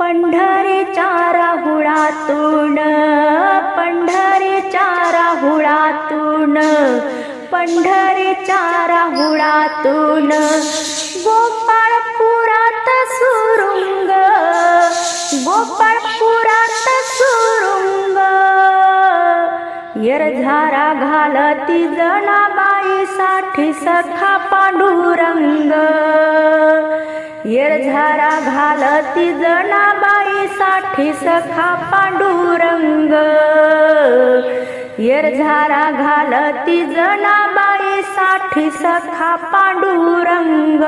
पंढरीच्या राहुळातून पंढरीच्या राहुळातून पंढरीच्या राहुळातून गोपाळपुरात सुरुंग गोपाळपुरात सुरुंग. येरझारा घालती जनाबाईसाठी सखा पांढुरा झारा घालती जनाबाई साठी सखा पांडुरंग. येरझारा घालती जनाबाई साठी सखा पांडुरंग.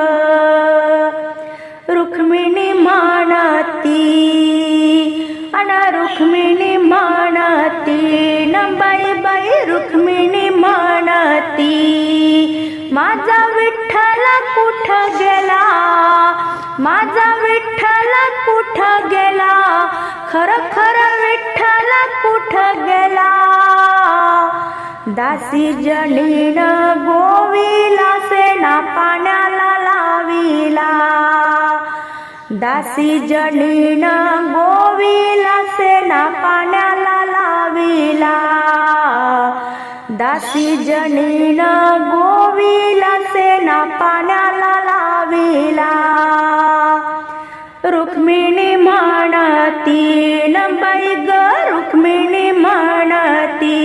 रुक्मिणी मानाती अन रुक्मिणी मानाती माझा विठ्ठल कुठ गेला? खर खर विठ्ठल कुठ गेला? दासी जणीन गोविला सेना पाण्याला लाविला. दासी जणीन गोविला सेना पाण्याला लाविला. दासी जणीन गोविला सेना पाण्याला रुक्मिणी म्हणती न ग रुक्मिणी म्हणती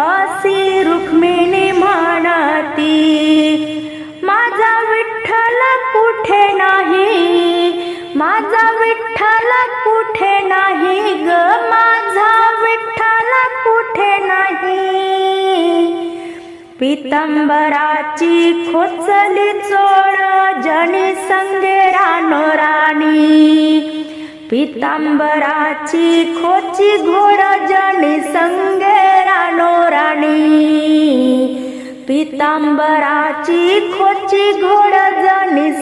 असी रुक्मिणी म्हणती माझा विठ्ठल कुठे नाही? माझा विठ्ठल कुठे नाही ग? माझा विठ्ठल कुठे नाही? पितंबराची खोचली चोळ जनी संगे रानोरा पितांबराची खोची घोड जनी संगे रानो राणी. पितांबराची खोची घोड जणी